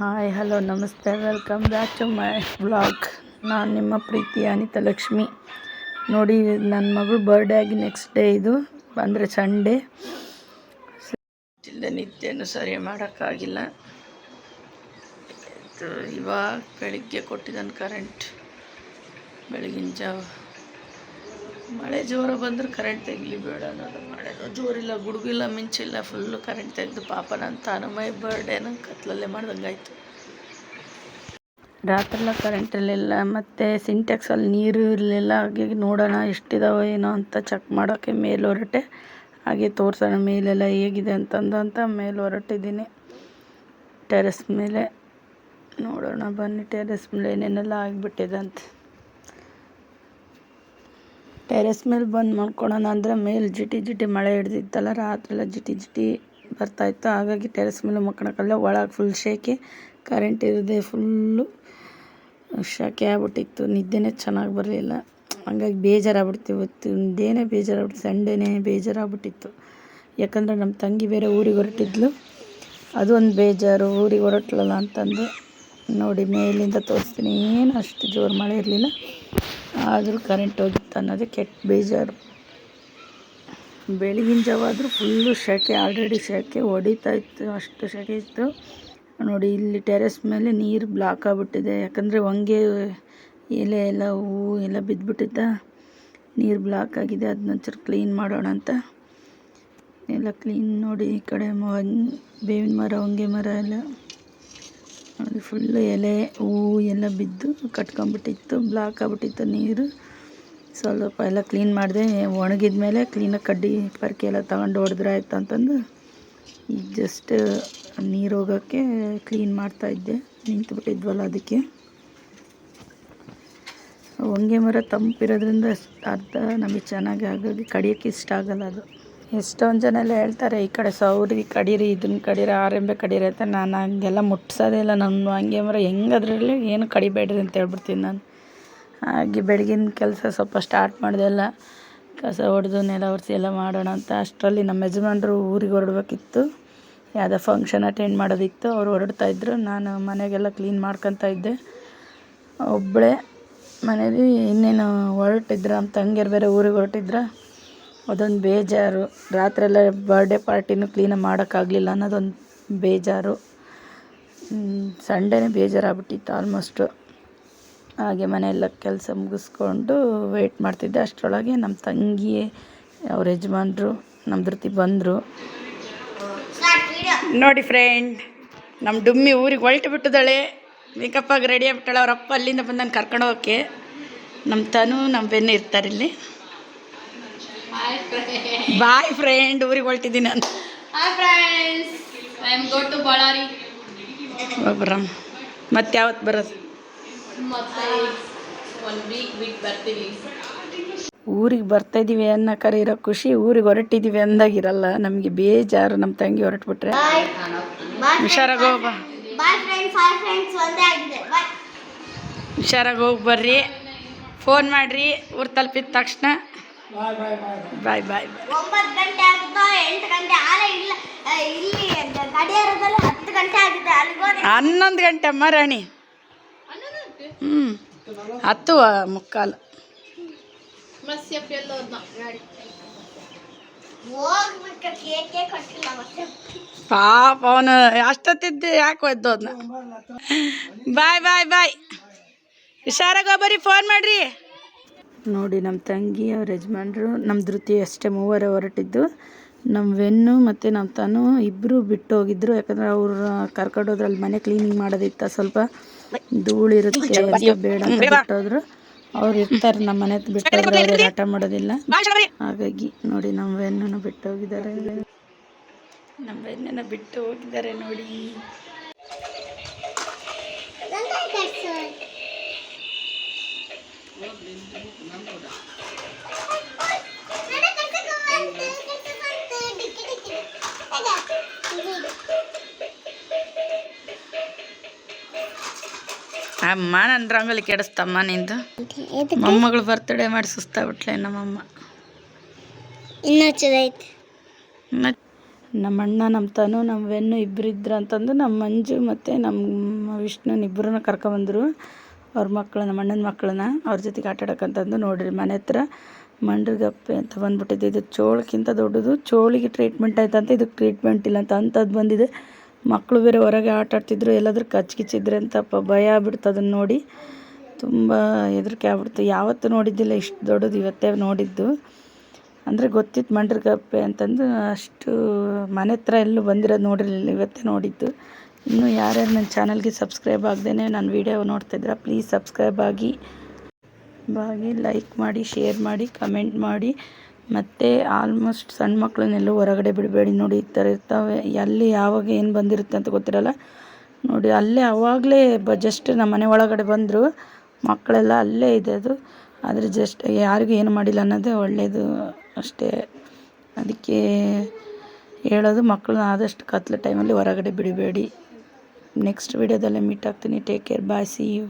Hi hello ನಮಸ್ತೆ welcome back to my vlog ನಾನು ನಿಮ್ಮ ಪ್ರೀತಿ ಅನಿತಾ ಲಕ್ಷ್ಮಿ. ನೋಡಿ ನನ್ನ ಮಗಳು ಬರ್ಡೇ ಆಗಿ ನೆಕ್ಸ್ಟ್ ಡೇ ಇದು. ಅಂದರೆ ಸಂಡೇ ಇಲ್ಲ, ನಿದ್ದೆನೂ ಸರಿ ಮಾಡೋಕ್ಕಾಗಿಲ್ಲ. ಇವಾಗ ಬೆಳಿಗ್ಗೆ ಕೊಟ್ಟಿದ್ದಾನೆ ಕರೆಂಟ್ ಬೆಳಗಿನ ಜಾವ. ಮಳೆ ಜೋರು ಬಂದರೆ ಕರೆಂಟ್ ತೆಗಿಲಿ ಬೇಡ ಅನ್ನೋದು ಮಳೆ ಜೋರಿಲ್ಲ, ಗುಡುಗಿಲ್ಲ, ಮಿಂಚಿಲ್ಲ ಫುಲ್ಲು ಕರೆಂಟ್ ತೆಗೆದು ಪಾಪ ನನ್ನ ತಾನಮೈ ಬರ್ಡೇನ ಕತ್ಲಲ್ಲೇ ಮಾಡ್ದಂಗಾಯ್ತು. ರಾತ್ರೆಲ್ಲ ಕರೆಂಟ್ ಇರಲಿಲ್ಲ ಮತ್ತು ಸಿಂಟೆಕ್ಸಲ್ಲಿ ನೀರು ಇರಲಿಲ್ಲ ಹಾಗೆ ನೋಡೋಣ ಎಷ್ಟಿದಾವೆ ಏನೋ ಅಂತ ಚೆಕ್ ಮಾಡೋಕ್ಕೆ ಮೇಲೆ ಹೊರಟೆ ಹಾಗೆ ತೋರಿಸೋಣ ಮೇಲೆಲ್ಲ ಹೇಗಿದೆ ಅಂತಂದು ಅಂತ ಮೇಲೆ ಹೊರಟಿದ್ದೀನಿ ಟೆರೆಸ್ ಮೇಲೆ ನೋಡೋಣ ಬನ್ನಿ ಟೆರೆಸ್ ಮೇಲೆ ಏನೇನೆಲ್ಲ ಆಗಿಬಿಟ್ಟಿದೆ ಅಂತ. ಟೆರೆಸ್ ಮೇಲೆ ಬಂದು ಮಲ್ಕೊಳ್ಳೋಣ ಅಂದರೆ ಮೇಲೆ ಜಿಟಿ ಜಿಟಿ ಮಳೆ ಹಿಡ್ದಿತ್ತಲ್ಲ ರಾತ್ರೆಲ್ಲ ಜಿಟಿ ಜಿಟಿ ಬರ್ತಾಯಿತ್ತು ಹಾಗಾಗಿ ಟೆರೆಸ್ ಮೇಲೆ ಮಲ್ಕೊಳಕ್ಕಲ್ಲ ಒಳಗೆ ಫುಲ್ ಶೇಕೆ ಕರೆಂಟ್ ಇರದೆ ಫುಲ್ಲು ಶೆಕೆ ಆಗ್ಬಿಟ್ಟಿತ್ತು. ನಿದ್ದೆನೇ ಚೆನ್ನಾಗಿ ಬರಲಿಲ್ಲ. ಹಂಗಾಗಿ ಬೇಜಾರಾಗ್ಬಿಡ್ತು ಇವತ್ತು. ಒಂದೇನೇ ಬೇಜಾರಾಗ್ಬಿಟ್ಟು ಸಂಡೇನೇ ಬೇಜಾರಾಗ್ಬಿಟ್ಟಿತ್ತು. ಯಾಕಂದರೆ ನಮ್ಮ ತಂಗಿ ಬೇರೆ ಊರಿಗೆ ಹೊರಟಿದ್ಲು. ಅದು ಒಂದು ಬೇಜಾರು. ಊರಿಗೆ ಹೊರಟ್ಲಲ್ಲ ಅಂತಂದು. ನೋಡಿ ಮೇಲಿಂದ ತೋರಿಸ್ತೀನಿ. ಏನು ಅಷ್ಟು ಜೋರು ಮಳೆ ಇರಲಿಲ್ಲ. ಆದರೂ ಕರೆಂಟ್ ಹೋಗಿತ್ತು ಅನ್ನೋದೇ ಕೆಟ್ಟ ಬೇಜಾರು. ಬೆಳಗಿನ ಜಾವ ಆದರೂ ಫುಲ್ಲು ಸೆಕೆ ಆಲ್ರೆಡಿ ಸೆಕೆ ಹೊಡಿತಾ ಇತ್ತು, ಅಷ್ಟು ಸೆಕೆ ಇತ್ತು. ನೋಡಿ, ಇಲ್ಲಿ ಟೆರೆಸ್ ಮೇಲೆ ನೀರು ಬ್ಲಾಕ್ ಆಗಿಬಿಟ್ಟಿದೆ. ಯಾಕಂದರೆ ಹೊಂಗೆ ಎಲೆ ಎಲ್ಲ ಹೂವು ಎಲ್ಲ ಬಿದ್ದುಬಿಟ್ಟಿದ್ದ ನೀರು ಬ್ಲಾಕ್ ಆಗಿದೆ ಅದನ್ನ ಒಂಚೂರು ಕ್ಲೀನ್ ಮಾಡೋಣ ಅಂತ. ಎಲ್ಲ ಕ್ಲೀನ್ ನೋಡಿ, ಈ ಕಡೆ ಬೇವಿನ ಮರ, ಹೊಂಗೆ ಮರ ಎಲ್ಲ. ನೋಡಿ ಫುಲ್ಲು ಎಲೆ, ಹೂವು ಎಲ್ಲ ಬಿದ್ದು ಕಟ್ಕೊಂಬಿಟ್ಟಿತ್ತು ಬ್ಲಾಕ್ ಆಗ್ಬಿಟ್ಟಿತ್ತು ನೀರು. ಸ್ವಲ್ಪ ಎಲ್ಲ ಕ್ಲೀನ್ ಮಾಡಿದೆ. ಒಣಗಿದ ಮೇಲೆ ಕ್ಲೀನಾಗಿ ಕಡ್ಡಿ ಪರ್ಕೆ ಎಲ್ಲ ತಗೊಂಡು ಹೊಡೆದ್ರೆ ಆಯ್ತು ಅಂತಂದು ಈಗ ಜಸ್ಟ್ ನೀರು ಹೋಗೋಕ್ಕೆ ಕ್ಲೀನ್ ಮಾಡ್ತಾಯಿದ್ದೆ ನಿಂತುಬಿಟ್ಟಿದ್ವಲ್ಲ ಅದಕ್ಕೆ. ಹೊಂಗೆ ಮರ ತಂಪಿರೋದ್ರಿಂದ ಅರ್ಧ ನಮಗೆ ಚೆನ್ನಾಗಿ ಆಗೋದು ಕಡಿಯೋಕ್ಕೆ ಇಷ್ಟ ಆಗಲ್ಲ ಅದು. ಎಷ್ಟೊಂದು ಜನ ಎಲ್ಲ ಹೇಳ್ತಾರೆ, ಈ ಕಡೆ ಸೌರಿ ಕಡೀರಿ ಇದನ್ನ ಕಡೀರಿ, ಆರೆಂಬೆ ಕಡೀರಿ ಅಂತ ನಾನು ಹಂಗೆಲ್ಲ ಮುಟ್ಸೋದೇ ಇಲ್ಲ ನನ್ನ ಹಂಗೆ ಮರ ಅದರಲ್ಲಿ ಏನು ಕಡಿಬೇಡ್ರಿ ಅಂತ ಹೇಳ್ಬಿಡ್ತೀನಿ ನಾನು. ಹಾಗೆ ಬೆಳಗಿನ ಕೆಲಸ ಸ್ವಲ್ಪ ಸ್ಟಾರ್ಟ್ ಮಾಡಿದೆ ಎಲ್ಲ. ಕಸ ಹೊಡೆದು ನೆಲ ಒರೆಸಿ ಎಲ್ಲ ಮಾಡೋಣ ಅಂತ ಅಷ್ಟರಲ್ಲಿ ನಮ್ಮ ಯಜಮಾನ್ರು ಊರಿಗೆ ಹೊರಡ್ಬೇಕಿತ್ತು. ಯಾವುದೋ ಫಂಕ್ಷನ್ ಅಟೆಂಡ್ ಮಾಡೋದಿತ್ತು. ಅವ್ರು ಹೊರಡ್ತಾಯಿದ್ರು ನಾನು ಮನೆಗೆಲ್ಲ ಕ್ಲೀನ್ ಮಾಡ್ಕೊತಾ ಇದ್ದೆ. ಒಬ್ಬಳೇ ಮನೇಲಿ ಇನ್ನೇನು ಹೊರಟಿದ್ರ ಅಂತ ತಂಗಿಯರು ಬೇರೆ ಊರಿಗೆ ಹೊರಟಿದ್ರ? ಅದೊಂದು ಬೇಜಾರು. ರಾತ್ರೆಲ್ಲ ಬರ್ಡೇ ಪಾರ್ಟಿನೂ ಕ್ಲೀನಾಗಿ ಮಾಡೋಕ್ಕಾಗ್ಲಿಲ್ಲ ಅನ್ನೋದೊಂದು ಬೇಜಾರು. ಸಂಡೇನೇ ಬೇಜಾರಾಗ್ಬಿಟ್ಟಿತ್ತು ಆಲ್ಮೋಸ್ಟು ಹಾಗೆ ಮನೆಯೆಲ್ಲ ಕೆಲಸ ಮುಗಿಸ್ಕೊಂಡು ವೆಯ್ಟ್ ಮಾಡ್ತಿದ್ದೆ. ಅಷ್ಟರೊಳಗೆ ನಮ್ಮ ತಂಗಿ ಅವ್ರ ಯಜಮಾನ್ರು ನಮ್ಮ ಧೃತಿ ಬಂದರು. ನೋಡಿ ಫ್ರೆಂಡ್ ನಮ್ಮ ಡುಮ್ಮಿ ಊರಿಗೆ ಹೊಲ್ಟು ಬಿಟ್ಟಿದ್ದಾಳೆ. ಮೇಕಪ್ಪಾಗಿ ರೆಡಿ ಆಗ್ಬಿಟ್ಟಾಳೆ. ಅವ್ರ ಅಪ್ಪ ಅಲ್ಲಿಂದ ಬಂದು ಕರ್ಕೊಂಡು ಹೋಗೋಕ್ಕೆ ನಮ್ಮ ತನು ನಮ್ಮ ಬೆನ್ನು ಇರ್ತಾರೆ ಇಲ್ಲಿ. ಬಾಯ್ ಫ್ರೆಂಡ್ ಊರಿಗೆ ಹೊಳ್ತಿದ್ದೀನಿ ನಾನು Hi friends, am go to Ballari ಮತ್ತೆ ಯಾವತ್ತು ಬರೋದು? ಮತ್ತೆ ಒಂದು ವೀಕ್ ಬಿಟ್ಟು ಬರ್ತೀವಿ ಊರಿಗೆ ಬರ್ತಾಯಿದ್ದೀವಿ ಕರೆ ಇರೋ ಖುಷಿ. ಊರಿಗೆ ಹೊರಟಿದ್ದೀವಿ ಅಂದಾಗಿರಲ್ಲ. ನಮಗೆ ಬೇಜಾರು. ನಮ್ಮ ತಂಗಿ ಹೊರಟ್ಬಿಟ್ರೆ. ಹುಷಾರಾಗಿ ಫ್ರೆಂಡ್ಸ್ ಹಾಯ್ ಫ್ರೆಂಡ್ಸ್ ಹುಷಾರಾಗಿ ಹೋಗಿ ಬರ್ರಿ. ಫೋನ್ ಮಾಡಿರಿ. ಊರು ತಲುಪಿದ ತಕ್ಷಣ. ಬಾಯ್ ಬಾಯ್ ಬಾಯ್ ಒಂಬತ್ತು ಗಂಟೆ ಆಗುತ್ತೋ ಎಂಟು ಗಂಟೆ? ಆದ್ರೆ ಇಲ್ಲ ಇಲ್ಲಿ ಗಡಿಯಾರದಲ್ಲಿ ಹತ್ತು ಗಂಟೆ ಆಗಿದೆ ಅಲ್ಲಿಗೆ ಹೋದ್ರೆ ಹನ್ನೊಂದು ಗಂಟೆ ಅಮ್ಮ ರಾಣಿ. ಹ್ಞೂ ಹತ್ತು ಮುಕ್ಕಾಲು. ಪಾಪ ಅವನು ಅಷ್ಟೊತ್ತಿದ್ದು ಯಾಕೆ ಒದ್ದೋದ್ನ ಅದನ್ನ ಬಾಯ್ ಬಾಯ್ ಬಾಯ್ ಹುಷಾರಾಗ ಬರ್ರಿ ಫೋನ್ ಮಾಡ್ರಿ. ನೋಡಿ ನಮ್ಮ ತಂಗಿ ಅವ್ರ ಯಜಮಾನ್ರು ನಮ್ಮ ಧೃತಿ ಅಷ್ಟೇ ಮೂವರೇ ಹೊರಟಿದ್ದು. ನಮ್ಮ ವೆನ್ನು ಮತ್ತು ನಮ್ಮ ತಾನು ಇಬ್ಬರು ಬಿಟ್ಟು ಹೋಗಿದ್ರು ಯಾಕಂದ್ರೆ ಅವ್ರು ಕರ್ಕೊಂಡೋದ್ರಲ್ಲಿ ಮನೆ ಕ್ಲೀನಿಂಗ್ ಮಾಡೋದಿತ್ತ ಸ್ವಲ್ಪ ಧೂಳಿರುತ್ತೆ ಅಂತ ಬೇಡ ಅಂತ ಬಿಟ್ಟೋದ್ರು. ಅವ್ರು ಇರ್ತಾರೆ ನಮ್ಮ ಮನೆ ಬಿಟ್ಟೋದ್ರೆ ಅವ್ರಿಗೆ ಆಟ ಮಾಡೋದಿಲ್ಲ. ಹಾಗಾಗಿ ನೋಡಿ ನಮ್ಮ ವೆನ್ನನ್ನು ಬಿಟ್ಟು ಹೋಗಿದ್ದಾರೆ ನಮ್ಮ ವೆನ್ನನ್ನು ಬಿಟ್ಟು ಹೋಗಿದ್ದಾರೆ ನೋಡಿ. ಅಮ್ಮ ನನ್ನ ರಂಗೋಲಿ ಕೆಡಿಸ್ತಮ್ಮ ನಿಂದು? ಮೊಮ್ಮಗಳು ಬರ್ತಡೇ ಮಾಡಿ ಸುಸ್ತಾಗ್ಬಿಟ್ಲೆ ನಮ್ಮಮ್ಮ ಇನ್ನೂ ನಮ್ಮ ಅಣ್ಣ ನಮ್ಮ ತನು ನಮ್ಮ ವೆನ್ನು ಇಬ್ಬರಿದ್ರು ಅಂತಂದು ನಮ್ಮ ಮಂಜು ಮತ್ತು ನಮ್ಮ ವಿಷ್ಣುನ ಇಬ್ಬರನ್ನ ಕರ್ಕೊಂಬಂದರು. ಅವ್ರ ಮಕ್ಕಳು ನಮ್ಮ ಅಣ್ಣನ ಮಕ್ಕಳನ್ನ ಅವ್ರ ಜೊತೆಗೆ ಆಟ ನೋಡಿರಿ. ಮನೆ ಹತ್ರ ಮಂಡ್ರಗಪ್ಪೆ ಅಂತ ಬಂದ್ಬಿಟ್ಟಿದೆ. ಇದು ಚೋಳಕ್ಕಿಂತ ದೊಡ್ಡದು. ಚೋಳಿಗೆ ಟ್ರೀಟ್ಮೆಂಟ್ ಆಯ್ತಂತ. ಇದಕ್ಕೆ ಟ್ರೀಟ್ಮೆಂಟ್ ಇಲ್ಲ ಅಂತ ಅಂಥದ್ದು ಬಂದಿದೆ. ಮಕ್ಕಳು ಬೇರೆ ಹೊರಗೆ ಆಟ ಆಡ್ತಿದ್ರು. ಎಲ್ಲಾದರೂ ಕಚ್ಕಿಚ್ಚಿದ್ರೆ ಅಂತಪ್ಪ ಭಯ ಆಗ್ಬಿಡ್ತು ಅದನ್ನು ನೋಡಿ. ತುಂಬ ಹೆದರಿಕೆ ಆಗ್ಬಿಡ್ತು. ಯಾವತ್ತೂ ನೋಡಿದ್ದಿಲ್ಲ ಇಷ್ಟು ದೊಡ್ಡದು. ಇವತ್ತೇ ನೋಡಿದ್ದು. ಅಂದರೆ ಗೊತ್ತಿತ್ತು ಮಂಡ್ರಗಪ್ಪೆ ಅಂತಂದು ಅಷ್ಟು ಮನೆ ಹತ್ರ ಎಲ್ಲೂ ಬಂದಿರೋದು ನೋಡಿರಲಿಲ್ಲ ಇವತ್ತೇ ನೋಡಿದ್ದು. ಇನ್ನೂ ಯಾರ್ಯಾರು ನನ್ನ ಚಾನಲ್ಗೆ ಸಬ್ಸ್ಕ್ರೈಬ್ ಆಗದೇ ನನ್ನ ವೀಡಿಯೋ ನೋಡ್ತಿದ್ರೆ ಪ್ಲೀಸ್ ಸಬ್ಸ್ಕ್ರೈಬ್ ಆಗಿ. ಬಾಗಿ ಲೈಕ್ ಮಾಡಿ ಶೇರ್ ಮಾಡಿ ಕಮೆಂಟ್ ಮಾಡಿ. ಮತ್ತು ಆಲ್ಮೋಸ್ಟ್ ಸಣ್ಣ ಮಕ್ಕಳನ್ನೆಲ್ಲೂ ಹೊರಗಡೆ ಬಿಡಬೇಡಿ ನೋಡಿ, ಈ ಥರ ಇರ್ತವೆ. ಎಲ್ಲಿ ಯಾವಾಗ ಏನು ಬಂದಿರುತ್ತೆ ಅಂತ ಗೊತ್ತಿರಲ್ಲ. ನೋಡಿ, ಅಲ್ಲೇ ಅವಾಗಲೇ ಬ ಜಸ್ಟ್ ನಮ್ಮ ಮನೆ ಒಳಗಡೆ ಬಂದರು. ಮಕ್ಕಳೆಲ್ಲ ಅಲ್ಲೇ ಇದೆ ಅದು. ಆದರೆ ಜಸ್ಟ್ ಯಾರಿಗೂ ಏನು ಮಾಡಿಲ್ಲ ಅನ್ನೋದೇ ಒಳ್ಳೆಯದು ಅಷ್ಟೇ. ಅದಕ್ಕೆ ಹೇಳೋದು ಮಕ್ಕಳನ್ನ ಆದಷ್ಟು ಕತ್ಲ ಟೈಮಲ್ಲಿ ಹೊರಗಡೆ ಬಿಡಬೇಡಿ. ನೆಕ್ಸ್ಟ್ ವಿಡಿಯೋದಲ್ಲೇ ಮೀಟ್ ಆಗ್ತೀನಿ take care bye see you